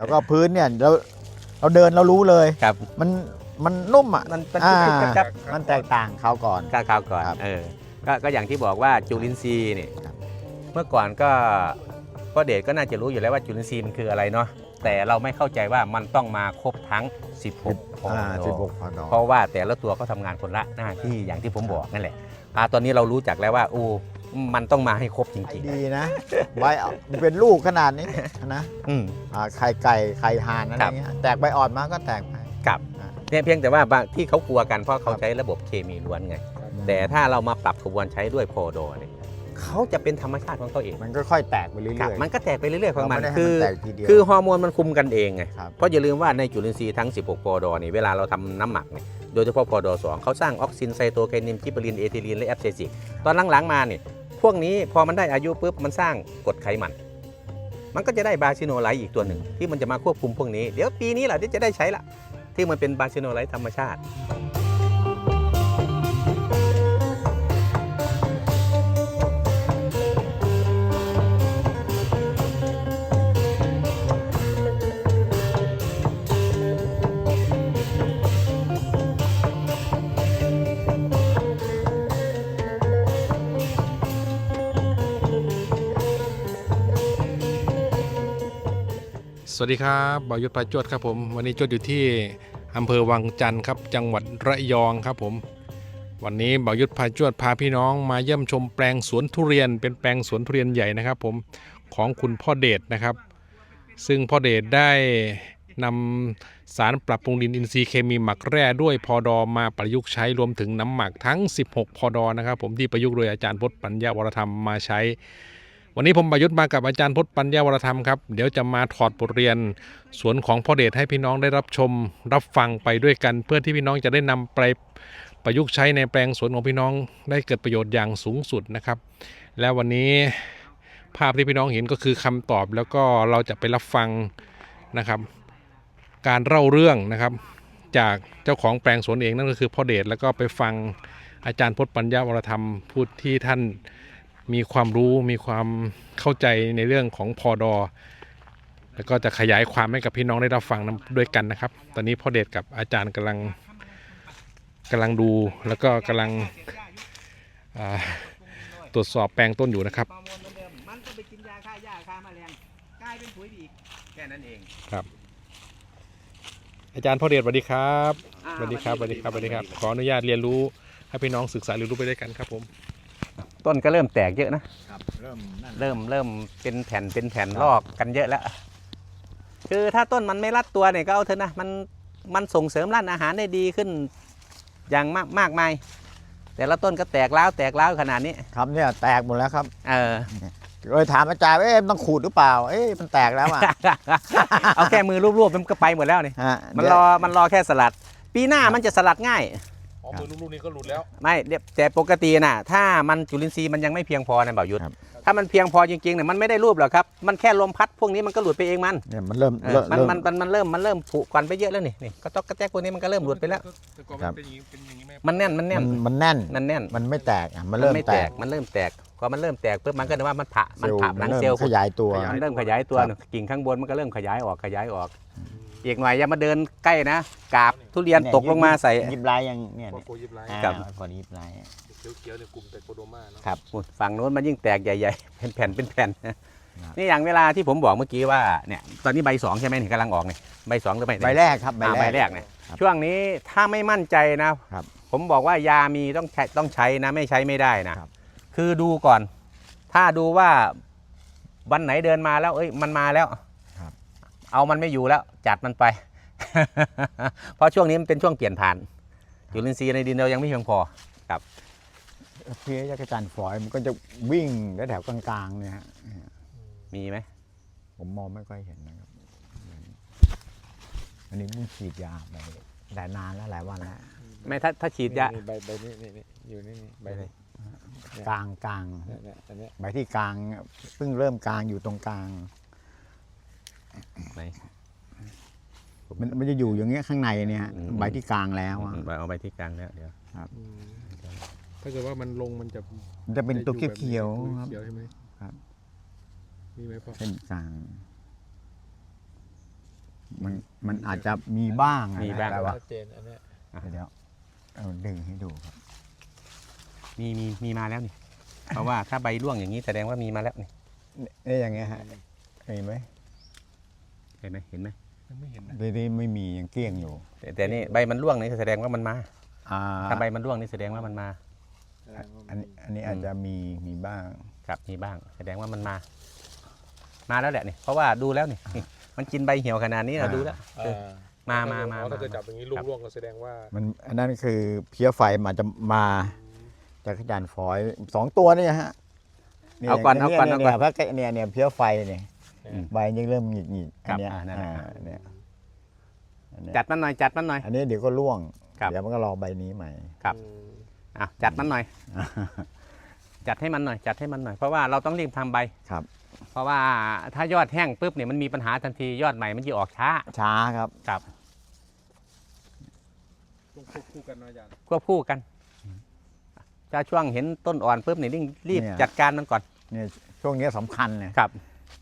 แล้วก็พื้นเนี่ยเราเราเดินเรารู้เลย ครับ มันมันนุ่มอะมันมันอ่าจุ๊บๆจับ มันแตกต่างเขาวก่อนๆข้าวๆก่อนครับเออก็ก็อย่างที่บอกว่าจุลินทรีย์เนี่ยครับ เมื่อก่อนก็พ่อเดชก็น่าจะรู้อยู่แล้วว่าจุลินทรีย์มันคืออะไรเนาะแต่เราไม่เข้าใจว่ามันต้องมาครบทั้ง 16พออ่าดสิบหกพอดอเพราะว่าแต่ละตัวก็ทำงานคนละหน้าที่อย่างที่ผมบอกนั่นแหละอ่าตอนนี้เรารู้จักแล้วว่าโอ้ มันต้องมาให้ครบจริง ดีนะใบอ่อนเป็นลูกขนาดนี้นะๆ อืม อ่าไข่ไก่ไข่ห่านอะไรครับเงี้ยแตกใบอ่อนมาก็แตกไปกับอ่าเนี่ยเพียงแต่ว่าบางที่เขากลัวกันเพราะเขาใช้ระบบเคมีล้วนไง แต่ถ้าเรามาปรับกระบวนใช้ด้วยโพโดเนี่ยเขาจะเป็นธรรมชาติของเขาเองมันก็ค่อยแตกไปเรื่ครับอยๆมันก็แตกไปเรื่อยๆของมันเราไได้ให้คือ แตกทีเดียว คือฮอร์โมนมันคุมกันเองไง ครับ เพราะอย่าลืมว่าในจุลินทรีย์ทั้ง 16 โพโดนี่เวลาเราทำน้ำหมักเนี่ยโดยเฉพาะโพโด2เขาสร้างออกซินไซโตไคนินจิบรินเอทิลีนและแอปเซซิกตอนหลังๆมาเนี่ย พวกนี้พอมันได้อายุปุ๊บมันสร้างกรดไขมัน มันก็จะได้บาซิโนไลท์อีกตัวหนึ่ง ที่มันจะมาควบคุมพวกนี้ เดี๋ยวปีนี้แหละที่จะได้ใช้ละที่มันเป็นบาซิโนไลท์ธรรมชาติ วัสดีครับบอยศปลาจวดครับผม วันนี้จวดอยู่ที่อำเภอวังจันทร์ครับ จังหวัดระยองครับผม วันนี้บอยุทธพาจวดพาพี่น้องมาเยี่ยมชมแปลงสวนทุเรียน เป็นแปลงสวนทุเรียนใหญ่นะครับผมของคุณพ่อเดชนะครับ ซึ่งพ่อเดชได้นำสารปรับปรุงดินอินทรีย์เคมีหมักแร่ด้วยพอดอมาประยุกต์ใช้รวมถึงน้ำหมักทั้ง 16 พอดอนะครับผมที่ประยุกต์โดยอาจารย์พจน์ปัญญาวรธรรมมาใช้ วันนี้ผมประยุทธ์มากับอาจารย์พจน์ปัญญาวรธรรมครับ เดี๋ยวจะมาถอดบทเรียน สวนของพ่อเดชให้พี่น้องได้รับชม รับฟังไปด้วยกัน เพื่อที่พี่น้องจะได้นำไปประยุกต์ใช้ในแปลงสวนของพี่น้องได้เกิดประโยชน์อย่างสูงสุดนะครับ และวันนี้ภาพที่พี่น้องเห็นก็คือคำตอบแล้วก็เราจะไปรับฟังนะครับ การเล่าเรื่องนะครับ จากเจ้าของแปลงสวนเองนั่นก็คือพ่อเดชแล้วก็ไปฟังอาจารย์พจน์ปัญญาวรธรรมพูดที่ท่าน มีความรู้มีความเข้าใจในเรื่องของพอดอแล้วก็จะขยายความให้กับพี่น้องได้รับฟังนำด้วยกันนะครับ ตอนนี้พ่อเดชกับอาจารย์กำลังกำลังดูแล้วก็กำลังอ่าตรวจสอบแปลงต้นอยู่นะครับฮอร์โมนเหมือนเดิมมันก็ไปกินยาฆ่าหญ้าฆ่าแมลงกลายเป็นปุ๋ยอีกแค่นั้นเองอาจารย์พ่อเดชสวัสดีครับอ่าสวัสดีครับสวัสดีครับสวัสดีครับ ขออนุญาตเรียนรู้ให้พี่น้องศึกษาเรียนรู้ไปด้วยกันครับผม ต้นก็เริ่มแตกเยอะนะ ครับเริ่มนั่นเริ่มเริ่มเป็นแผ่นเป็นแผ่นลอกกันเยอะแล้ว คือถ้าต้นมันไม่รัดตัวเนี่ยก็เอาเถอะนะ มันมันส่งเสริมร้านอาหารได้ดีขึ้น อย่างมากมากมาย แต่ละต้นก็แตกร้าวแตกร้าวขนาดนี้ ครับเนี่ยแตกหมดแล้วครับเออ เลยถามอาจารย์ว่าเอ๊ะมันต้องขูดหรือเปล่า เอ๊ะมันแตกแล้วอะ เอาแค่มือรูปๆมันก็ไปหมดแล้วนี่ ฮะมันรอมันรอแค่สลัด ปีหน้ามันจะสลัดง่าย อ๋อมือลูกๆนี้ก็หลุดแล้ว ไม่เดี๋ยวแต่ปกติน่ะ ถ้ามันจุลินทรีย์มันยังไม่เพียงพอนะบ่าวยุทธครับ ถ้ามันเพียงพอจริงๆเนี่ยมันไม่ได้รูปหรอกครับ มันแค่ลมพัดพวกนี้มันก็หลุดไปเองมันเนี่ยมันเริ่มเออเริ่มมันเริ่ม มันมันมันเริ่มมันเริ่มผุควันไปเยอะแล้วนี่นี่ก็ตอกกระแจกพวกนี้มันก็เริ่มหลุดไปแล้ว แต่ก่อนครัมันบ เป็นอย่างนี้เป็นอย่างนี้ไหมมันแน่นมันแน่มันนมันแน่น มันแน่นมันไม่แตกอะมันมันเริ่มไม่แตแตก กมันเริ่มแตกพอมันเริ่มแตกปุ๊บมันก็นึกว่ามันผะมันเซลล์ผะหนังมันเซเริ่ลมล์ขยายตัว มันเริ่มขยายตัวครับ กิ่งข้างบนมันก็เริ่มขยายออกขยายออก อีกหน่อยอย่ามาเดินใกล้นะกาบทุเรียนตกลงมาใส่ ยิบลายยังเนี่ยพอเนี่ยโฟยิบไลท์อ่าครับ พอยิบลายเขียวๆเนี่ยกลุ่มแต่โคโดมาเนาะครับ อุ๊ยฝั่งโน้นมันยิ่งแตกใหญ่ๆ เป็นแผ่นเป็นแผ่นครับนี่อย่างเวลาที่ผมบอกเมื่อกี้ว่าเนี่ยตอนนี้ใบสองใช่ไหมนี่กำลังออกเนี่ยใบสองหรือใบไหน ใบแรกครับอ่าใบแรกเนี่ยครับช่วงนี้ถ้าไม่มั่นใจนะครับ ผมบอกว่ายามีต้องใช้ต้องใช้นะไม่ใช้ไม่ได้นะครับ คือดูก่อน ถ้าดูว่าวันไหนเดินมาแล้วเอ้ยมันมาแล้วครับ เอามันไม่อยู่แล้วจัดมันไป เพราะช่วงนี้มันเป็นช่วงเปลี่ยนผ่านจุลินทรีย์ในดินเรายังไม่เพียงพอเพี้ยจักรจันทร์ฝอยมันก็จะวิ่งแถวๆกลางๆเนี่ยฮะมีไหมผมมองไม่ค่อยเห็นนะครับ อันนี้มันฉีดยาไปแต่นานแล้วหลายวันแล้วไม่ถ้าถ้าฉีดยานี่ใบใบนี้นี่นี่อยู่นี่นี่ใบนี้กลางกลางเนี่ยเนี่ยอันเนี้ยใบที่กลางเพิ่งเริ่มกลางอยู่ตรงกลาง ไหนมันมันจะอยู่อย่างเงี้ยข้างในเนี่ยฮะอืมใบที่กลางแล้วอะเอาไปที่กลางแล้วเดี๋ยวอืมถ้าเกิดว่ามันลงมันจะมันจะเป็นตัวเขียวตัวๆครับ เขียวใช่ไหมครับ มีไหมพ่อเส้นกลาง มันมันอาจจะมีบ้างอะมีบ้าง แต่ว่าชัดเจนอันเนี้ยเดี๋ยวเอาดึงให้ดูครับ มีมีมีมาแล้วนี่ เพราะว่าถ้าใบร่วงอย่างนี้แสดงว่ามีมาแล้วนี่ นี่อย่างเงี้ยฮะเห็นไหม เห็นไหมเห็นไหมยังไม่เห็นนะทีนี้ไม่มียังเกลี้ยงอยู่ แต่แต่นี่ใบมันร่วงนี่แสดงว่ามันมาอ่าถ้าใบมันร่วงนี่แสดงว่ามันมาอันนี้อันนี้อาจจะมีมีบ้าง ครับมีบ้าง แสดงว่ามันมา มาแล้วแหละนี่เพราะว่าดูแล้วนี่นี่มันกินใบเหี่ยวขนาดนี้เราดูแล้วเออมามามาอ๋อถ้ามาเกิดจับอย่างนี้ครับร่วงๆก็แสดงว่า มันอันนั้นคือเพี้ยไฟมันจะมาจากขจานฟอยสองตัวนี่ฮะยเอาก่อนเอาก่อนยเอาก่อนยพระเนี่ยเนี่ยเพี้ยไฟเนี่ยอืม ใบยังเริ่มหงิกหงิกๆคอัรันบเนี้ยอ่านั่นแหละ อ่าเนี่ยอันเนี้ยจัดมันหน่อยจัดมันหน่อย อันนี้เดี๋ยวก็ร่วง ครับ เดี๋ยวมันก็รอใบนี้ใหม่ ครับอะจัดมันหน่อย จัดให้มันหน่อยจัดให้มันหน่อยเพราะว่าเราต้องรีบทำใบ ครับ เพราะว่าถ้ายอดแห้งปุ๊บเนี่ยมันมีปัญหาทันทียอดใหม่มันจะออกช้าช้าครับ ครับต้องควบคู่กันนะอาจารย์ควบคู่กันถ้าช่วงเห็นต้นอ่อนปุ๊บเนี่ยรีบรีบเนี่ย จัดการมันก่อนเนี่ยช่วงนี้สำคัญเลยครับ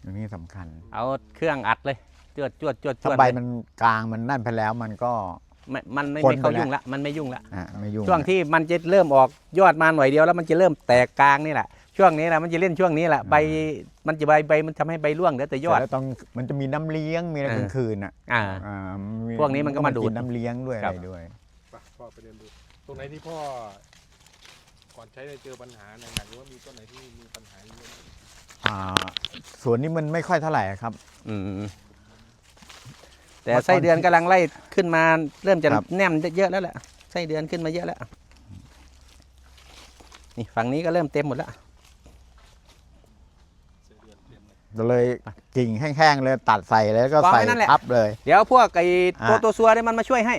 ตรงนี้สำคัญ เอาเครื่องอัดเลยจวดจวดจวดจถ้าวดใบเลยมันกลางมันนั่นไปแล้วมันก็ไม่มันไม่คนไม่เข้าไปแล้วยุ่งละมันไม่ยุ่งละอะไม่ยุ่งช่วงที่มันจะเริ่มออกยอดมาหน่อยเดียวแล้วมันจะเริ่มแตกกลางนี่แหละช่วงนี้แหละมันจะเล่นช่วงนี้แหละใบมันจะใบใบมันทำให้ใบร่วงเหลือแต่ยอดแล้วต้องมันจะมีน้ำเลี้ยงมีอะไรเออกลางคืนอะอ่าอ่าพวกนี้มันก็มาดูดกินน้ำเลี้ยงด้วยคอะรับไรด้วยไปพ่อไปเรียนดูตรงไหนที่พ่อก่อนใช้ได้เจอปัญหาหนักๆหรือว่ามีต้นไหนที่มีปัญหาเยอะ อ่าสวนนี้มันไม่ค่อยเท่าไหร่ครับ อืมแต่ไส้เดือนกำลังไล่ขึ้นมา เริ่มจะครับ แนมเยอะแล้วแหละไส้เดือนขึ้นมาเยอะแล้วนี่ฝั่งนี้ก็เริ่มเต็มหมดแล้วเสียเดือนเตรียมเลยก็เลยกิ่งแห้งๆเลยตัดใส่แล้วก็กองใส่ไว้นั่นแหละ ทับเลย เดี๋ยวพวกไอ้ตัวอะตัวซัวเนี่ยมันมาช่วยให้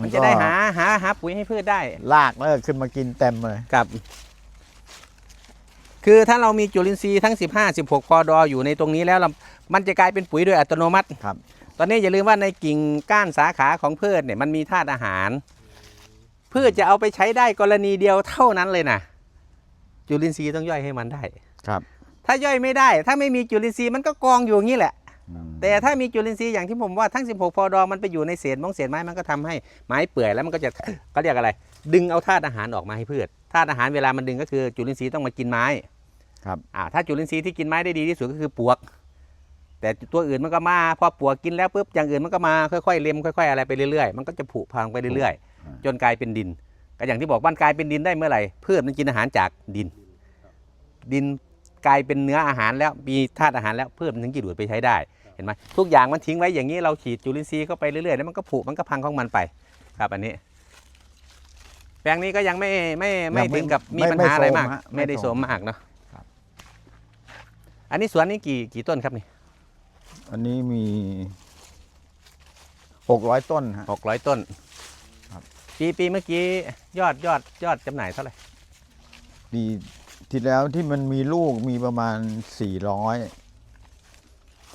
มันจะได้หาหาหาปุ๋ยให้พืชได้ ลากแล้วขึ้นมากินเต็มเลยครับ คือถ้าเรามีจุลินทรีย์ทั้ง 15 16พอดออยู่ในตรงนี้แล้วเรามันจะกลายเป็นปุ๋ยโดยอัตโนมัติครับ ตอนนี้อย่าลืมว่าในกิ่งก้านสาขาของพืชเนี่ยมันมีธาตุอาหาร พืชจะเอาไปใช้ได้กรณีเดียวเท่านั้นเลยนะจุลินทรีย์ต้องย่อยให้มันได้ ครับ ถ้าย่อยไม่ได้ ถ้าไม่มีจุลินทรีย์มันก็กองอยู่อย่างนี้แหละอืมแต่ถ้ามีจุลินทรีย์อย่างที่ผมว่าทั้ง 16พอดอมันไปอยู่ในเศษมองเศษไม้มันก็ทำให้ไม้เปื่อยแล้วมันก็จะ เขาเรียกอะไร ดึงเอาธาตุอาหารออกมาให้พืช ธาตุอาหารเวลามันดึงก็คือจุลินทรีย์ต้องมากินไม้ครับอ่าถ้าจุลินทรีย์ที่กินไม้ได้ดีที่สุดก็คือปวก แต่ตัวอื่นมันก็มาพอปวกกินแล้วปุ๊บอย่างอื่นมันก็มาค่อยๆเล็มค่อยๆอะไรไปเรื่อยๆมันก็จะผุพังไปเรื่อยๆ จนกลายเป็นดินก็อย่างที่บอกมันกลายเป็นดินได้เมื่อไหร่พืชมันกินอาหารจากดิน ดินกลายเป็นเนื้ออาหารแล้วมีธาตุอาหารแล้วพืชมันถึงจะดูดไปใช้ได้เห็นไหมทุกอย่างมันทิ้งไว้อย่างนี้เราฉีดจุลินทรีย์เข้าไปเรื่อยๆแล้วมันก็ผุมันก็พังของมันไป ครับอันนี้ แปลงนี้ก็ยังไม่ไม่ไม่ยังไม่ถึงกับมีไม่ปัญหาอะไรมาก ไม่โซมฮะไม่ได้ไม่โสโซมมมากเนาะครับ อันนี้สวนนี้กี่กี่ต้นครับนี่อันนี้มีหกร้อยต้นฮะ หกร้อยต้นครับ ปีปีเมื่อกี้ยอดยอดยอดจำหน่ายเท่าไหร่ปีที่แล้วที่มันมีลูกมีประมาณสี่ร้อย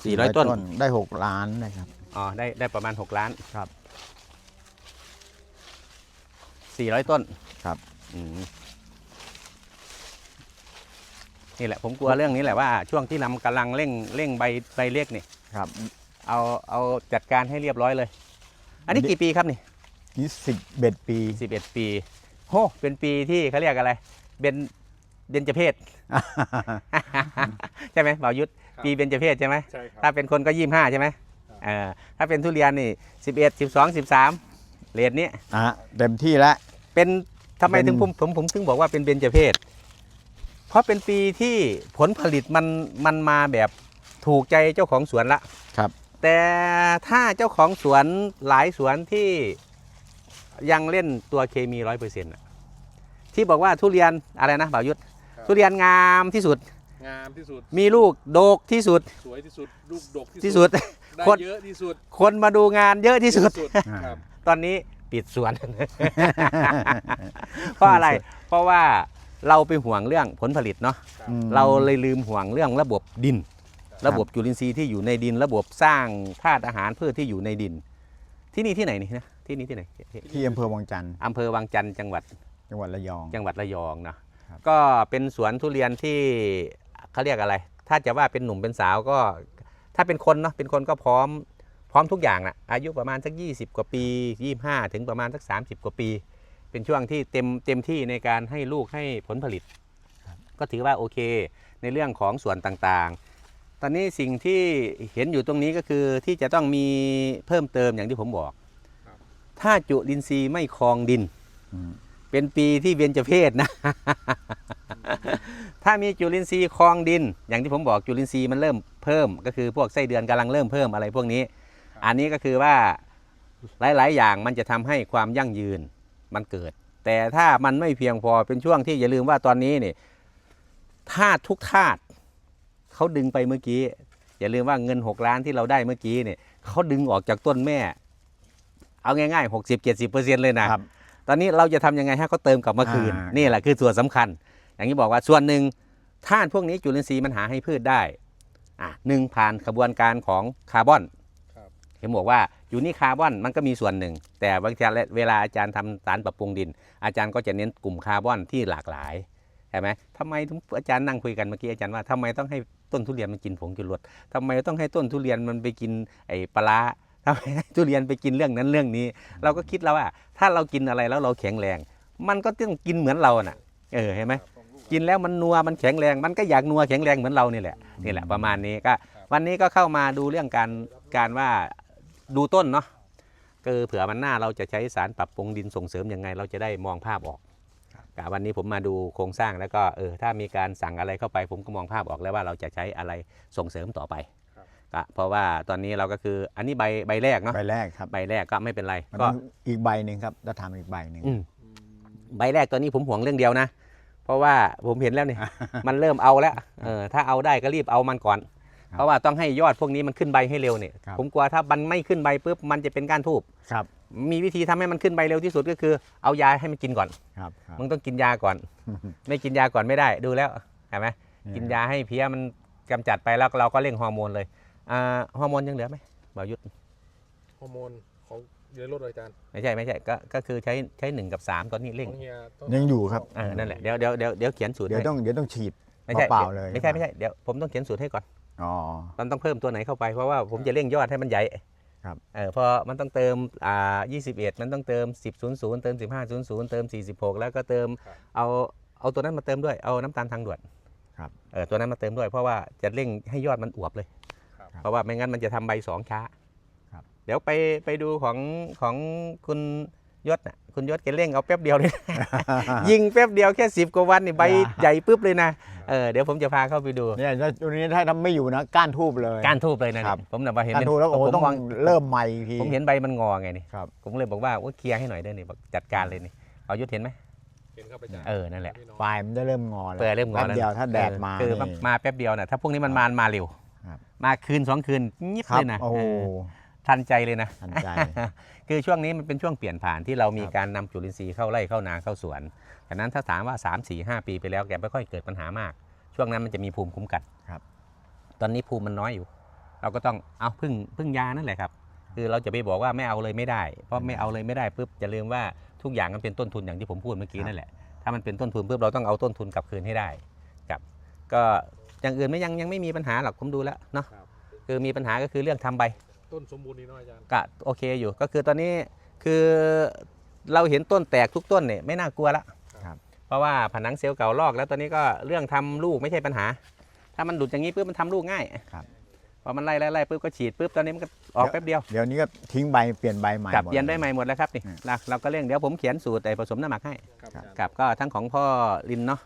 สี่ร้อยต้น ได้หกล้านนะครับ อ๋อได้ได้ประมาณ 6 ล้านครับ 400ต้นครับอืมนี่แหละผมกลัวเรื่องนี้แหละว่าช่วงที่นำกำลังเร่งเร่งใบใบเล็กนี่ครับ เอาเอาจัดการให้เรียบร้อยเลย อันนี้อันนี้กี่ปีครับนี่นี่สิบเบ็ดปี11ปีโหเป็นปีที่เขาเรียกอะไรเป็นเบญจเพศใช่ไหมบ่าวยุทธปีเบญจเพศใช่ไหมใช่ครับถ้าเป็นคนก็ยี่ห้าใช่ไหมเออถ้าเป็นทุเรียนนี่สิบเอ็ดสิบสองสิบสาม เรทนี้อะเต็มที่แล้ว เป็นทำไมเป็นถึงผมผมผมถึงบอกว่าเป็นเบญจเพศ เพราะเป็นปีที่ผลผลิตมันมันมาแบบถูกใจเจ้าของสวนละครับ แต่ถ้าเจ้าของสวนหลายสวนที่ยังเล่นตัวเคมีร้อยเปอร์เซ็นต์ที่บอกว่าทุเรียนอะไรนะบ่าวยุทธทุเรียนงามที่สุด งามที่สุด มีลูกโดกที่สุด สวยที่สุด ลูกดกที่สุด ได้คน เยอะที่สุดคนมาดูงานเยอะที่สุด ครับตอนนี้ปิดสวน เพราะอะไร เพราะว่าเราไปห่วงเรื่องผลผลิตเนาะ อืม เราเลยลืมห่วงเรื่องระบบดิน ระบบจุลินทรีย์ที่อยู่ในดิน ระบบสร้างธาตุอาหารพืชที่อยู่ในดิน ที่นี่ที่ไหนนี่นะที่นี่ที่ไหนที่อำเภอวังจันทร์อำเภอวังจันทร์จังหวัดจังหวัดระยอง จังหวัดระยองนะครับ ก็เป็นสวนทุเรียนที่ เขาเรียกอะไร ถ้าจะว่าเป็นหนุ่มเป็นสาวก็ ถ้าเป็นคนเนาะเป็นคนก็พร้อมพร้อมทุกอย่างนะอายุประมาณสัก 20 กว่าปี 25 ถึงประมาณสัก 30 กว่าปี เป็นช่วงที่เต็มเต็มที่ในการให้ลูกให้ผลผลิต ก็ถือว่าโอเค ในเรื่องของส่วนต่างๆ ตอนนี้สิ่งที่เห็นอยู่ตรงนี้ก็คือที่จะต้องมีเพิ่มเติมอย่างที่ผมบอก ถ้าจุลินทรีย์ไม่คลองดินอืมเป็นปีที่เบญจเพศนะ ถ้ามีจุลินทรีย์คลองดิน อย่างที่ผมบอกจุลินทรีย์มันเริ่มเพิ่ม ก็คือพวกไส้เดือนกำลังเริ่มเพิ่มอะไรพวกนี้ อันนี้ก็คือว่าหลาย ๆ อย่างมันจะทำให้ความยั่งยืนมันเกิด แต่ถ้ามันไม่เพียงพอเป็นช่วงที่อย่าลืมว่าตอนนี้นี่ธาตุทุกธาตุเขาดึงไปเมื่อกี้ อย่าลืมว่าเงิน 6 ล้านที่เราได้เมื่อกี้เนี่ยเขาดึงออกจากต้นแม่ เอาง่ายๆ 60-70%เลยนะครับตอนนี้เราจะทำยังไงให้เขาเติมกลับมาคืนอ่านี่นี่แหละคือส่วนสำคัญ อย่างที่บอกว่าส่วนหนึ่งธาตุพวกนี้จุลินทรีย์มันหาให้พืชได้อะหนึ่งผ่านกระบวนการของคาร์บอนครับเห็นบอกว่าอยู่นี่คาร์บอนมันก็มีส่วนหนึ่ง แต่บางทีเวลาอาจารย์ทำสารปรับปรุงดิน อาจารย์ก็จะเน้นกลุ่มคาร์บอนที่หลากหลายใช่ไหมทำไมถึงอาจารย์นั่งคุยกันเมื่อกี้อาจารย์ว่าทำไมต้องให้ต้นทุเรียนมันกินผงจุลรสทำไมต้องให้ต้นทุเรียนมันไปกินไอ้ปลาร้าทำไมให้ทุเรียนไปกินเรื่องนั้นเรื่องนี้ เราก็คิดแล้วว่าถ้าเรากินอะไรแล้วเราแข็งแรง มันก็ต้องกินเหมือนเราน่ะ เออเห็นไหม กินแล้วมันนัวมันแข็งแรง มันก็อยากนัวแข็งแรงเหมือนเรานี่แหละนี่แหละประมาณนี้ก็ วันนี้ก็เข้ามาดูเรื่องการการว่าดูต้นเนาะคือเผื่อมันหน้าเราจะใช้สารปรับปรุงดินส่งเสริมยังไง เราจะได้มองภาพออกกะวันนี้ผมมาดูโครงสร้างแล้วก็เออถ้ามีการสั่งอะไรเข้าไป ผมก็มองภาพออกแล้วว่าเราจะใช้อะไรส่งเสริมต่อไปก็เพราะว่าตอนนี้เราก็คืออันนี้ใบใบแรกเนาะใบแรกครับใบแรกก็ไม่เป็นไรมันก็ต้องอีกใบหนึ่งครับจะทำอีกใบหนึ่งอืมใบแรกตัวนี้ผมห่วงเรื่องเดียวนะ เพราะว่าผมเห็นแล้วนี่ มันเริ่มเอาแล้วเออถ้าเอาได้ก็รีบเอามันก่อนครับเพราะว่าต้องให้ยอดพวกนี้มันขึ้นใบให้เร็วเนี่ยครับ ผมกลัวถ้ามันไม่ขึ้นใบปุ๊บมันจะเป็นก้านทูบครับ มีวิธีทำให้มันขึ้นใบเร็วที่สุดก็คือเอายาให้มันกินก่อน ครับครับ มึงต้องกินยาก่อน ไม่กินยาก่อนไม่ได้ดูแล้วเห็นไหมนี่กินยาให้เพี้ยมันกำจัดไปแล้วเราก็เร่งฮอร์โมนเลยอ่าฮอร์โมนยังเหลือไหมบ่าวยุทธฮอร์โมนข องอยู่ในรถเลยอาจารย์ไม่ใช่ไม่ใช่ก็ก็คือใช้ใช้หนึ่งกับสามตอนนี้เร่งของเฮียต้องยังอยู่ครับ เออนั่นแหละเดี๋ยวเดี๋ยวเดี๋ยวเดี๋ยวเขียนสูตรเดี๋ยวให้ต้องเดี๋ยวต้องฉีด ไม่ใช่เปล่าๆเลยไม่ใช่ไม่ใช่เดี๋ยวผมต้องเขียนสูตรให้ก่อน อ๋อ มันต้องเพิ่มตัวไหนเข้าไปเพราะว่าผมจะเร่งยอดให้มันใหญ่ครับ เออพอมันต้องเติมอ่า21 มันต้องเติม 10 0 0 เติม 15 0 0 เติม 46 แล้วก็เติมเอาเอาตัวนั้นมาเติมด้วยเอาน้ำตาลทางด่วนครับเออตัวนั้นมาเติมด้วยเพราะว่าจะเร่งให้ยอดมันอวบเลย ครับ เพราะว่าไม่งั้นมันจะทำใบสองช้าครับ เดี๋ยวไปไปดูของของคุณยศน่ะคุณยศแกเร่งเอาแป๊บเดียวเลยยิงแป๊บเดียวแค่10กว่าวันนี่ใบอ่าใหญ่ปุ๊บเลยนะเออเดี๋ยวผมจะพาเข้าไปดูเนี่ยถ้าตัวนี้ถ้าทำไม่อยู่นะก้านทูบเลยก้านทูบเลยนะครัเนี่ยบผมน่ะว่าเห็นก้านเป็นทูบแล้วโอ้โหผมต้องมองเริ่มใหม่อีกทีผมเห็นใบมันงอไงนี่ครับ ผมเลยบอกว่าว่าเคลียร์ให้หน่อยได้นี่บอกจัดการเลยนี่เอายุทธเห็นไหมเห็นครับอาจารย์เออนั่นแหละพี่น้อง ปลายมันจะเริ่มงอแล้ว เปิดเริ่มงอแป๊บแล้วเดียวถ้าแดดมาเออคือนี่มาแป๊บเดียวนะถ้าพวกนี้มันมามาเร็วครับ มาคืนสองคืนยิบครับเลยนะโอ้โหเออ ทันใจเลยนะ ทันใจ คือช่วงนี้มันเป็นช่วงเปลี่ยนผ่านที่เรามีครับการนำจุลินทรีย์เข้าไร่เข้านาเข้าสวนฉะนั้นถ้าถามว่า 3 4 5 ปีไปแล้วแกไม่ค่อยเกิดปัญหามาก ช่วงนั้นมันจะมีภูมิคุ้มกันครับ ตอนนี้ภูมิมันน้อยอยู่ เราก็ต้องเอาพึ่งพึ่งยานั่นแหละครับ คือเราจะไปบอกว่าไม่เอาเลยไม่ได้ เพราะไม่เอาเลยไม่ได้ปุ๊บจะลืมว่าทุกอย่างมันเป็นต้นทุนอย่างที่ผมพูดเมื่อกี้นั่นแหละ ถ้ามันเป็นต้นทุนปุ๊บเราต้องเอาต้นทุนกลับคืนให้ได้ครับ ก็อย่างอื่นไม่ยังยังไม่มีปัญหาหรอกผมดูแล้วเนาะครับคือมีปัญหาก็คือเรื่องทำใบ ต้นสมบูรณ์ดีเนาะอาจารย์ก็โอเคอยู่ก็คือตอนนี้คือเราเห็นต้นแตกทุกต้นเนี่ยไม่น่ากลัวละครับเพราะว่าผนังเซลล์เก่าลอก แล้วตอนนี้ก็เรื่องทำลูกไม่ใช่ปัญหา ถ้ามันหลุดอย่างนี้ปุ๊บมันทำลูกง่ายครับพอมันไล่ไล่ไล่ปุ๊บก็ฉีดปุ๊บตอนนี้มันก็ออกแป๊บเดียวเดี๋ยวนี้ก็ทิ้งใบเปลี่ยนใบใหม่กลับหมดเปลี่ยนได้ใหม่หมดแล้วครับนี่อืมเราเราก็เร่งเดี๋ยวผมเขียนสูตรไอ้ผสมน้ำหมักให้ครับอาจารย์กับก็ทั้งของพ่อลินเนาะ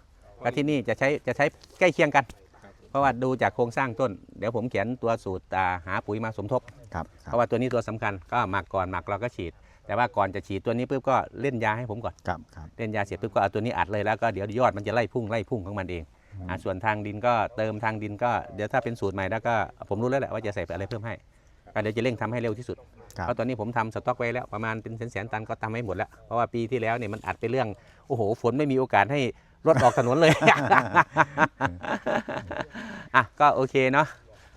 ก็ที่นี่จะใช้จะใช้ใกล้เคียงกันครับเพราะว่าดูจากโครงสร้างต้น เดี๋ยวผมเขียนตัวสูตรอ่าหาปุ๋ยมาสมทบ ครับคเพรับราะว่าตัวนี้ตัวสำคัญก็หมักก่อนหมักเราก็ฉีด แต่ว่าก่อนจะฉีดตัวนี้ปุ๊บก็เล่นยาให้ผมก่อนครับครับเล่นยาเสร็จปุ๊บก็เอาตัวนี้อัดเลยแล้วก็เดี๋ยวยอดมันจะไล่พุ่งไล่พุ่งของมันเองอ่าส่วนทางดินก็เติมทางดินก็เดี๋ยวถ้าเป็นสูตรใหม่แล้วก็ผมรู้แล้วแหละว่าจะใส่อะไรเพิ่มให้ก็เดี๋ยวจะเร่งทำให้เร็วที่สุดครับเพราะตอนนี้ผมทำสต็อกไว้แล้วประมาณเป็นแสนๆตันก็ทำไว้หมดแล้ว เพราะว่าปีที่แล้วเนี่ยมันอัดไปเรื่อง โอ้โห ฝนไม่มีโอกาสให้รถออกถนนเลย อะก็โอเคเนาะ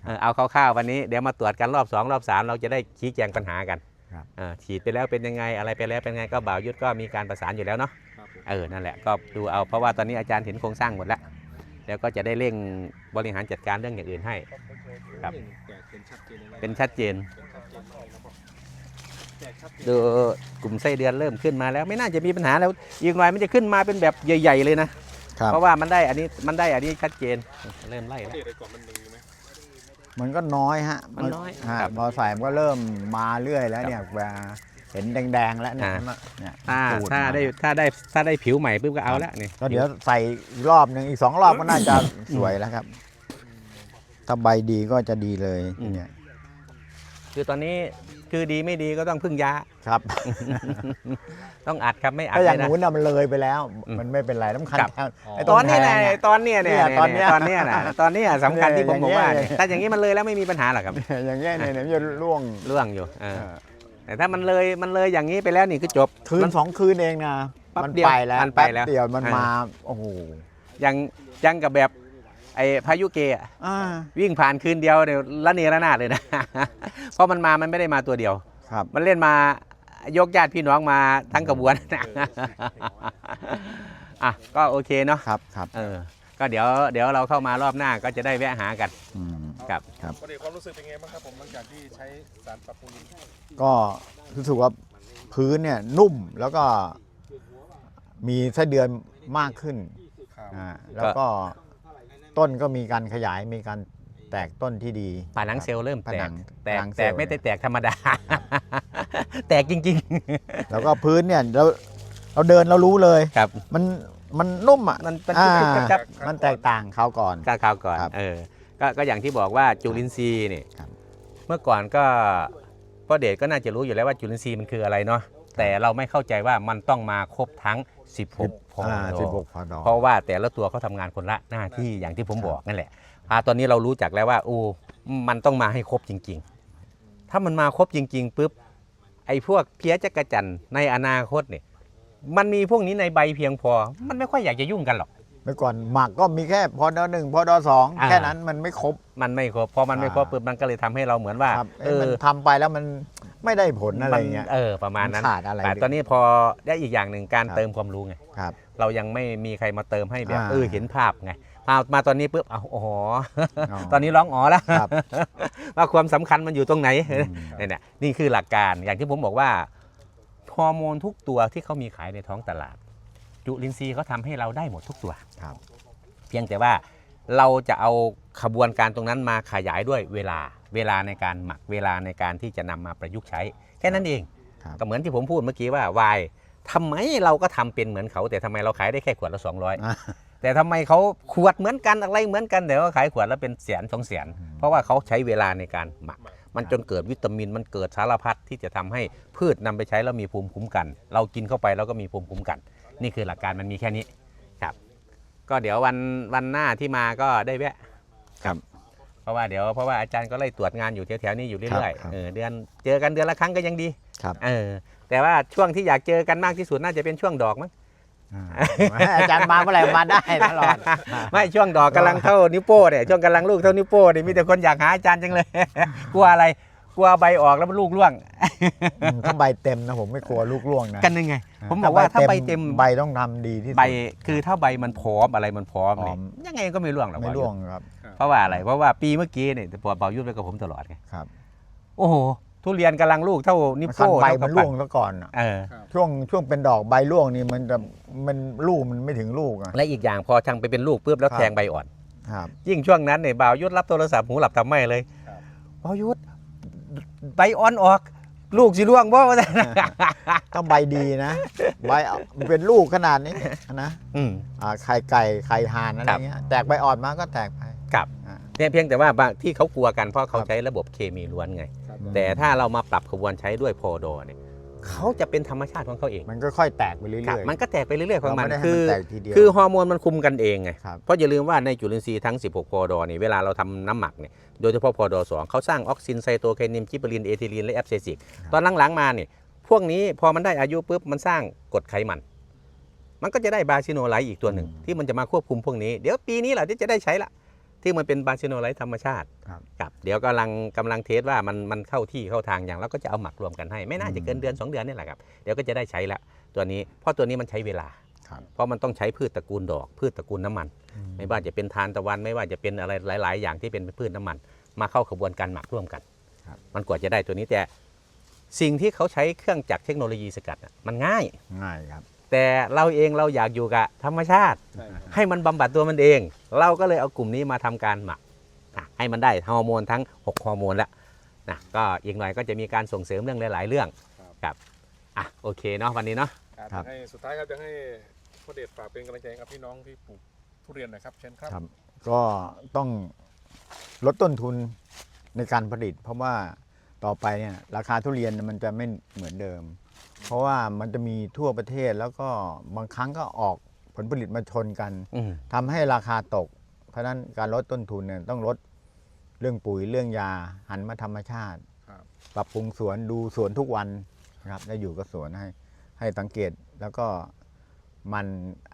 เออเอาคร่าวๆวันนี้เดี๋ยวมาตรวจกันรอบสองรอบสามเราจะได้ชี้แจงปัญหากันครับเออฉีดไปแล้วเป็นยังไงอะไรไปแล้วเป็นยังไงก็บ่าวยุทธก็มีการประสานอยู่แล้วเนาะครับผมเออนั่นแหละก็ดูเอาเพราะว่าตอนนี้อาจารย์เห็นโครงสร้างหมดแล้ว แล้วก็จะได้เร่งบริหารจัดการเรื่องอย่างอื่นให้ครับแต่เป็นชัดเจนเลยนะเป็นชัดเจนดูกลุ่มไส้เดือนเริ่มขึ้นมาแล้วไม่น่าจะมีปัญหาแล้วอีกหน่อยมันจะขึ้นมาเป็นแบบใหญ่ ๆ เลยนะครับเพราะว่ามันได้อันนี้มันได้อันนี้ชัดเจนเริ่มไล่แล้วเด็กก่อน มันมีไหมมันก็น้อยฮะมันน้อยฮะครับพอใส่มันก็เริ่มมาเรื่อยแล้วเนี่ยเวลาเห็นแดงๆแล้วเนี่ยอ่า เนี่ยถ้าปูถ้ามาได้ถ้าได้ถ้าได้ผิวใหม่ปุ๊บก็เอาละนี่ก็เดี๋ยวใส่อีกรอบหนึ่งอีกสองรอบก็น่าจะสวยแล้วครับ ถ้าใบดีก็จะดีเลยเนี่ยคือตอนนี้ คือดีไม่ดีก็ต้องพึ่งยา ครับ ต้องอัดครับไม่อัดถ้าอย่างไม่ได้นู้นน่ะมันเลยไปแล้วอืมมันไม่เป็นไรน้ำคันครับแค่ไอ้ตอนนี้แหละแทงเยตอนเนี้ยเนี่ยเนี่ยตอนเนี้ยตอนเนี้ยนะตอนเนี้ยสำคัญที่ผมบอกว่าเนี่ยเนี่ยถ้าอย่างนี้มันเลยแล้วไม่มีปัญหาหรอกครับอย่างเงี้ยเนี่ยเนี่ยมันจะร่วงร่วงอยู่เออเออแต่ถ้ามันเลยมันเลยอย่างนี้ไปแล้วนี่คือจบ คืนมันสองคืนเองนะแป๊บมันเดียวไปแล้วมันไปแล้ว ป๊บเดียวมันเออมาโอ้โหยังยังกับแบบ ไอ้พายุเกอะอ่า วิ่งผ่านคืนเดียวเนี่ยละเนระนาดเลยนะ เพราะมันมามันไม่ได้มาตัวเดียว ครับ มันเล่นมายกญาติพี่น้องมาทั้งกระบวนอะก็โอเคเนาะครับครับเออ ก็เดี๋ยวเดี๋ยวเราเข้ามารอบหน้าก็จะได้แวะหากัน อืมกับประเด็นความรู้สึกเป็นไงบ้างครับผมหลังจากที่ใช้สารปรับปรุงดิน ก็รู้สึกว่าพื้นเนี่ยนุ่มแล้วก็มีไส้เดือนมากขึ้นครับ อ่าแล้วก็ ต้นก็มีการขยายมีการแตกต้นที่ดี ผนังเซลล์เริ่มผแตนักงแตผกนังเซแตลกล์ไม่ได้แตกธรรมดา แตกจริง แล้วก็พื้นเนี่ยเราเราเดินเรารู้เลย ๆ ครับ มันมันนุ่มอะมันเป็นอ่าจุดๆจับ มันแตกต่างคราวก่อนๆก้าวๆก่อนครับเออก็ก็อย่างที่บอกว่าจุลินทรีย์นี่ครับ เมื่อก่อนก็พ่อเดชก็น่าจะรู้อยู่แล้วว่าจุลินทรีย์มันคืออะไรเนาะแต่เราไม่เข้าใจว่ามันต้องมาครบทั้ง 16พออ่าดสิบอหกพอดอเพราะว่าแต่ละตัวเขาทำงานคนละหน้าที่อย่างที่ผมบอกนั่นแหละอ่าตอนนี้เรารู้จักแล้วว่าโอ้มันต้องมาให้ครบจริง ๆ ถ้ามันมาครบจริงๆปุ๊บไอ้พวกเพี้ยจักระจันทร์ในอนาคตเนี่ยมันมีพวกนี้ในใบเพียงพอ มันไม่ค่อยอยากจะยุ่งกันหรอก เมื่อก่อนหมักก็มีแค่พอดอหนึ่งพอดอสองอ่า แค่นั้นมันไม่ครบ มันไม่ครบพอมันไม่ครบอ่า ปุ๊บมันก็เลยทำให้เราเหมือนว่าครับเอเอ้ยอมันทำไปแล้วมันไม่ได้ผลอะไรเงี้ยมันเออประมาณนั้นขาดอะไรแต่ตอนนี้พอได้อีกอย่างหนึ่งการครับ เติมความรู้ไง ครับ เรายังไม่มีใครมาเติมให้แบบอ่าเออเห็นภาพไงมามาตอนนี้ปุ๊บเอาโอ้โหอ๋อตอนนี้ร้องอ๋อแล้วครับ ว่าความสำคัญมันอยู่ตรงไหนอืมเนี่ยเนี่ยนี่คือหลักการอย่างที่ผมบอกว่าฮอร์โมนทุกตัวที่เขามีขายในท้องตลาด จุลินทรีย์เขาทำให้เราได้หมดทุกตัว ครับ เพียงแต่ว่าเราจะเอาขบวนการตรงนั้นมาขยายด้วยเวลาเวลาในการหมักเวลาในการที่จะนำมาประยุกต์ใช้ แค่นั้นเอง ครับก็เหมือนที่ผมพูดเมื่อกี้ว่าวายทำไมเราก็ทำเป็นเหมือนเขา แต่ทำไมเราขายได้แค่ขวดละ 200 อะแต่ทำไมเขาขวดเหมือนกันอะไรเหมือนกันแต่ว่าขายขวดแล้วเป็นแสนสองแสนเพราะว่าเขาใช้เวลาในการหมัก มันจนเกิดวิตามินมันเกิดสารพัดที่จะทำให้พืชนำไปใช้แล้วมีภูมิคุ้มกัน เรากินเข้าไปแล้วก็มีภูมิคุ้มกัน นี่คือหลักการมันมีแค่นี้ครับ ก็เดี๋ยววันวันหน้าที่มาก็ได้แวะครับ เพราะว่าเดี๋ยวเพราะว่าอาจารย์ก็ไล่ตรวจงานอยู่แถวๆนี้อยู่เรื่อยครับๆเออเดือนเจอกันเดือนละครั้งก็ยังดีครับเออแต่ว่าช่วงที่อยากเจอกันมากที่สุดน่าจะเป็นช่วงดอกมั้ง อ่าอาจารย์มาเมื่อไหร่มาได้ตลอดไม่ช่วงดอกกำลังเท่านิ้วโป้เนี่ยช่วงกำลังลูกเท่านิ้วโป้เนี่ยมีแต่คนอยากหาอาจารย์จังเลยกลัวอะไรกลัวใบออกแล้วมันลูกร่วงอืมถ้าใบเต็มนะผมไม่กลัวลูกร่วงนะกันยังไง ผมบอกว่าถ้าใบเต็มใบต้องทำดีที่สุดใบคือถ้าใบมันพร้อมอะไรมันพร้อมพร้เนี่อยมยังไงก็ไม่ร่วงหรอกไม่ร่วงครับเพราะว่าอะไรเพราะว่าปีเมื่อกี้เนี่ยพอเบายุดไปกับผมตลอดไงครับ โอ้โห ทุเรียนกำลังลูกเท่านิ้วคันโป้ใบเท่ามักำนปั้ร่วงซะก่อนอะเออช่วงช่วงเป็นดอกใบร่วงนี่มันจะมันลูกมันไม่ถึงลูกอะ และอีกอย่างพอช่างไปเป็นลูกปุ๊บแล้วครับ แทงใบอ่อน ครับ ยิ่งช่วงนั้นเนี่ยบ่าวยุทธรับโทรศัพท์หูหลับทำไม่เลยครับ บ่าวยุทธใบอ่อนออก ลูกสิร่วงบ่ว่าแต่ต้องใบดีนะ ใบเอามันเป็นลูกขนาดนี้นะอืม อ่าไข่ไก่ไข่ห่านอะไรครับเงี้ยแตกใบอ่อนมาก็แตกไปครับ อ่า เพียงเพียงแต่ว่าบางที่เขากลัวกันเพราะเขาครับใช้ระบบเคมีล้วนไง ครับแต่ถ้าเรามาปรับขบวนใช้ด้วยโพดอเนี่ยเขาจะเป็นธรรมชาติของเขาเองมันก็ค่อยแตกไปเรื่ครับอยๆมันก็แตกไปเรื่อยๆของเรามันไม่ได้ให้คืมันอแตกทีเดียว คือฮอร์โมนมันคุมกันเองไง ครับเพราะอย่าลืมว่าในจุลินทรีย์ทั้ง 16โพดอนี่เวลาเราทำน้ำหมักเนี่ย โดยเฉพาะโพดอสองเขาสร้างออกซินไซโตไคนินจิบริน เอทิลีน และแอปเซซิกตอนหลังๆมาเนี่ย พวกนี้พอมันได้อายุปุ๊บ มันสร้างกรดไขมัน มันก็จะได้บาซิโนไลท์อีกตัวหนึ่งอืมที่มันจะมาควบคุมพวกนี้ เดี๋ยวปีนี้แหละที่จะได้ใช้ละ ที่มันเป็นบาซิโนไลท์ธรรมชาติครับครับเดี๋ยวกำลังกำลังเทสว่ามันมันเข้าที่เข้าทางอย่างแล้วก็จะเอาหมักรวมกันให้ ไม่น่าจะเกินเดือน 2 เดือนนี่แหละครับเดี๋ยวก็จะได้ใช้ละตัวนี้เพราะตัวนี้มันใช้เวลาครับเพราะมันต้องใช้พืชตระกูลดอก พืชตระกูลน้ำมัน ไม่ว่าจะเป็นทานตะวันไม่ว่าจะเป็นอะไรหลาย ๆ อย่างที่เป็นพืชน้ำมัน มาเข้าขบวนการหมักร่วมกันครับมันกว่าจะได้ตัวนี้แต่สิ่งที่เขาใช้เครื่องจักรเทคโนโลยีสกัดน่ะมันง่ายง่ายครับ แต่เราเองเราอยากอยู่กับธรรมชาติ ใช่ครับ ให้มันบำบัดตัวมันเอง เราก็เลยเอากลุ่มนี้มาทำการหมักนะให้มันได้ฮอร์โมนทั้ง 6 ฮอร์โมนแล้วนะก็อีกหน่อยก็จะมีการส่งเสริมเรื่องหลาย ๆ เรื่องครับอะโอเคเนาะวันนี้เนาะครับ ให้สุดท้ายครับจะให้พ่อเดชฝากเป็นกำลังใจให้กับพี่น้องที่ปลูกทุเรียนหน่อยครับเชิญครับ ครับก็ต้องลดต้นทุนในการผลิต เพราะว่าต่อไปเนี่ยราคาทุเรียนมันจะไม่เหมือนเดิมเพ ราะว่ามันจะมีทั่วประเทศแล้วก็บางครั้งก็ออกผลผลิตมาชนกันอืมทำให้ราคาตก เพราะฉะนั้นการลดต้นทุนเนี่ยต้องลดเรื่องปุ๋ยเรื่องยาหันมาธรรมชาติครับปรับปรุงสวนดูสวนทุกวันนะครับแล้วอยู่กับสวนให้ให้สังเกตแล้วก็มัน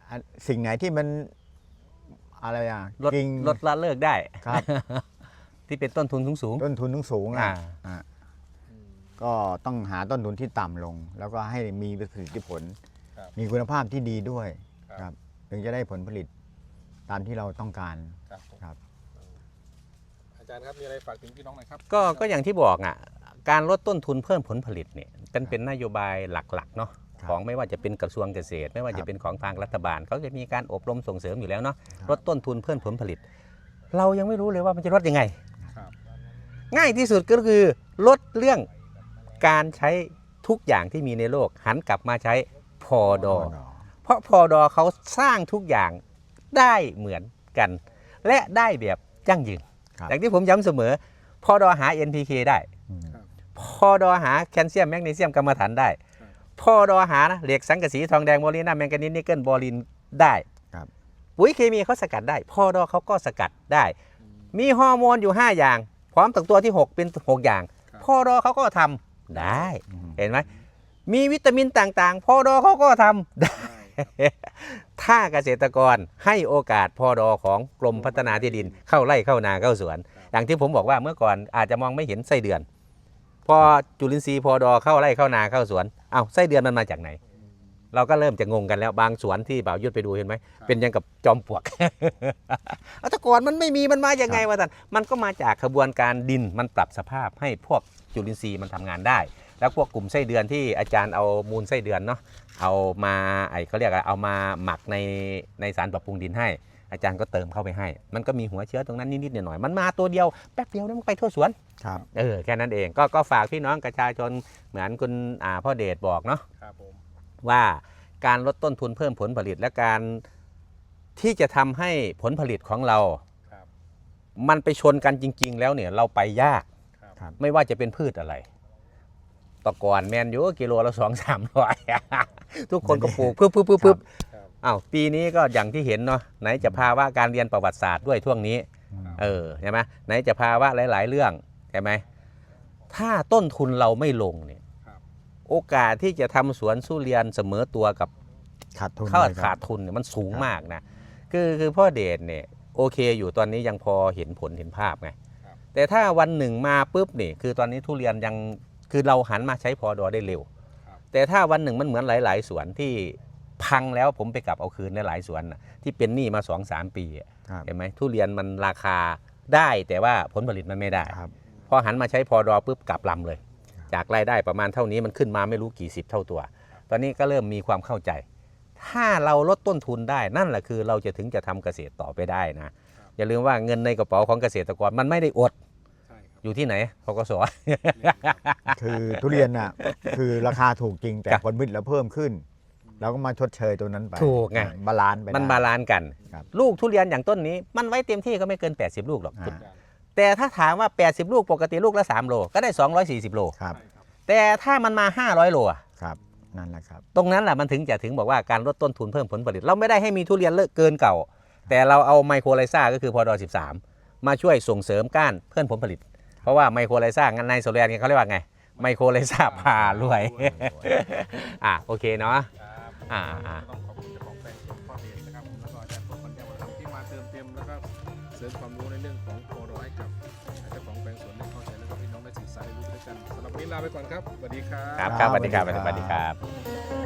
อันสิ่งไหนที่มันอะไรอะลดกิ่งลดละเลิกได้ครับ ที่เป็นต้นทุนสูงต้นทุนต้องสูงอ่าอะอะ ก็ต้องหาต้นทุนที่ต่ำลง แล้วก็ให้มีประสิทธิผล ครับมีคุณภาพที่ดีด้วยครับ ครับถึงจะได้ผลผลิตตามที่เราต้องการครับผมครับ อาจารย์ครับมีอะไรฝากถึงพี่น้องหน่อยครับๆก็ก็อย่างที่บอกอะการลดต้นทุนเพิ่มผลผลิตเนี่ยเป็นเป็นนโยบายหลักๆเนาะครับของไม่ว่าจะเป็นกระทรวงเกษตร ไม่ว่าครัจะบเป็นของทางรัฐบาลเขาจะมีการอบรมส่งเสริมอยู่แล้วเนาะครับ ลดต้นทุนเพิ่มผลผลิต เรายังไม่รู้เลยว่ามันจะลดยังไง ครับ ง่ายที่สุดก็คือลดเรื่อง การใช้ทุกอย่างที่มีในโลก หันกลับมาใช้พอดอ เพราะพอดอเขาสร้างทุกอย่างได้เหมือนกัน และได้แบบยั่งยืน ครับอย่างที่ผมย้ำเสมอ พอดอหา NPK ได้ อืม พอดอหาแคลเซียมแมกนีเซียมกรรมฐานได้พอดอหาเหล็กสังกะสีทองแดงโมลินัมแมงกานีสนิกเกิลบอลินได้ครับ ปุ๋ยเคมีเขาสกัดได้ พอดอเขาก็สกัดได้ มีฮอร์โมนอยู่ 5 อย่าง พร้อมตั้งตัวที่ 6 เป็น 6 อย่าง ครับ พอดอเขาก็ทำ ได้อืมเห็นไหมมีวิตามินต่างๆพอดอเขาก็ทำได้ถ้าเกษตรกรให้โอกาสพอดอของกรมพัฒนาที่ดินเข้าไร่เข้านาเข้าสวน อย่างที่ผมบอกว่าเมื่อก่อนอาจจะมองไม่เห็นไส้เดือน พอจุลินทรีย์พอดอเข้าไร่เข้านาเข้าสวนเอ้าไส้เดือนมันมาจากไหน เราก็เริ่มจะงงกันแล้วบางสวนที่บ่าวยุทธไปดูเห็นไหมเป็นยังกับจอมปลวก เอาแต่ก่อนมันไม่มีมันมาอย่างไงวะท่านมันก็มาจากขบวนการดินมันปรับสภาพให้พวกจุลินทรีย์มันทำงานได้ แล้วพวกกลุ่มไส้เดือนที่อาจารย์เอามูลไส้เดือนเนาะเอามาไอ้เขาเรียกอะไรเอามาหมักในในสารปรับปรุงดินให้ อาจารย์ก็เติมเข้าไปให้ มันก็มีหัวเชื้อตรงนั้นนิดๆหน่อยๆมันมาตัวเดียวแป๊บเดียวแล้วมันไปทั่วสวนครับเออแค่นั้นเองก็ก็ฝากพี่น้องประชาชนเหมือนคุณอ่าพ่อเดชบอกเนาะครับผม ว่าการลดต้นทุนเพิ่มผลผลิตและการที่จะทำให้ผลผลิตของเรา ครับมันไปชนกันจริง ๆ แล้วเนี่ยเราไปยาก ครับครับ ไม่ว่าจะเป็นพืชอะไรแตะก่อนแมนยูกิโลละสองสามร้อย ทุกคนก็ปลูกปึ๊บปึ๊บปึ๊บปึ๊บครับ อ้าวปีนี้ก็อย่างที่เห็นเนาะไหนจะภาวะการเรียนประวัติศาสตร์ด้วยช่วงนี้ เออใช่ไหมไหนจะภาวะหลาย ๆ เรื่องใช่ไหมถ้าต้นทุนเราไม่ลงเนี่ยครับ โอกาสที่จะทำสวนสุเรียนเสมอตัวกับขาดทุนข้าเลยครับขาดทุนเนี่ยมันสูงครับมากนะคือคือพ่อเดชเนี่ยโอเคอยู่ตอนนี้ยังพอเห็นผลเห็นภาพไงครับแต่ถ้าวันหนึ่งมาปุ๊บนี่คือตอนนี้ทุเรียนยังคือเราหันมาใช้พอดอได้เร็วครับแต่ถ้าวันหนึ่งมันเหมือนหลาย ๆ สวนที่พังแล้วผมไปกลับเอาคืนในหลายสวนนะที่เป็นหนี้มา2อสปีอะครับเห็นไหมทุเรียนมันราคาได้แต่ว่าผลผลิตมันไม่ได้ครับพอหันมาใช้พอดอปุ๊บกลับลำเลย จากรายได้ประมาณเท่านี้มันขึ้นมาไม่รู้กี่สิบเท่าตัว ตอนนี้ก็เริ่มมีความเข้าใจ ถ้าเราลดต้นทุนได้นั่นแหละคือเราจะถึงจะทำเกษตรต่อไปได้นะ อย่าลืมว่าเงินในกระเป๋าของเกษตรกรมันไม่ได้อดใช่ครับอยู่ที่ไหนพกสคือทุเรียนน่ะคือราคาถูกจริงแต่ครับผลผลิตเราเพิ่มขึ้นเราก็มาชดเชยตัวนั้นไปถูกไงบาลานซ์ไปมันได้บาลานซ์กันครับลูกทุเรียนอย่างต้นนี้ มันไว้เต็มที่ก็ไม่เกิน 80 ลูกหรอกอ่า แต่ถ้าถามว่า 80 ลูกปกติลูกละ 3 โล ก็ได้ 240 โลครับใช่ครับ แต่ถ้ามันมา 500 โลอะครับ นั่นแหละครับ ตรงนั้นแหละมันถึงจะถึงบอกว่าการลดต้นทุนเพิ่มผลผลิต เราไม่ได้ให้มีทุเรียนเลิกเกินเก่า แต่เราเอาไมโครไลซ่าก็คือพอดอ13 มาช่วยส่งเสริมก้านเพิ่มผลผลิต เพราะว่าไมโครไลซ่างานในโซเลียนเขาเรียกว่าไง ไมโครไลซ่าพารวย อะโอเคเนาะ ครับอ่าอ่า ต้องขอบคุณเจ้าของแปลงสวนพ่อเดชนะครับผมแล้วก็อาจารย์พลปัญญาวรรณที่มาเติมเต็มแล้วก็เสริมความรู้ ลาไปก่อนครับสวัสดีครับครับครับสวัสดีครับครับสวัสดีครับ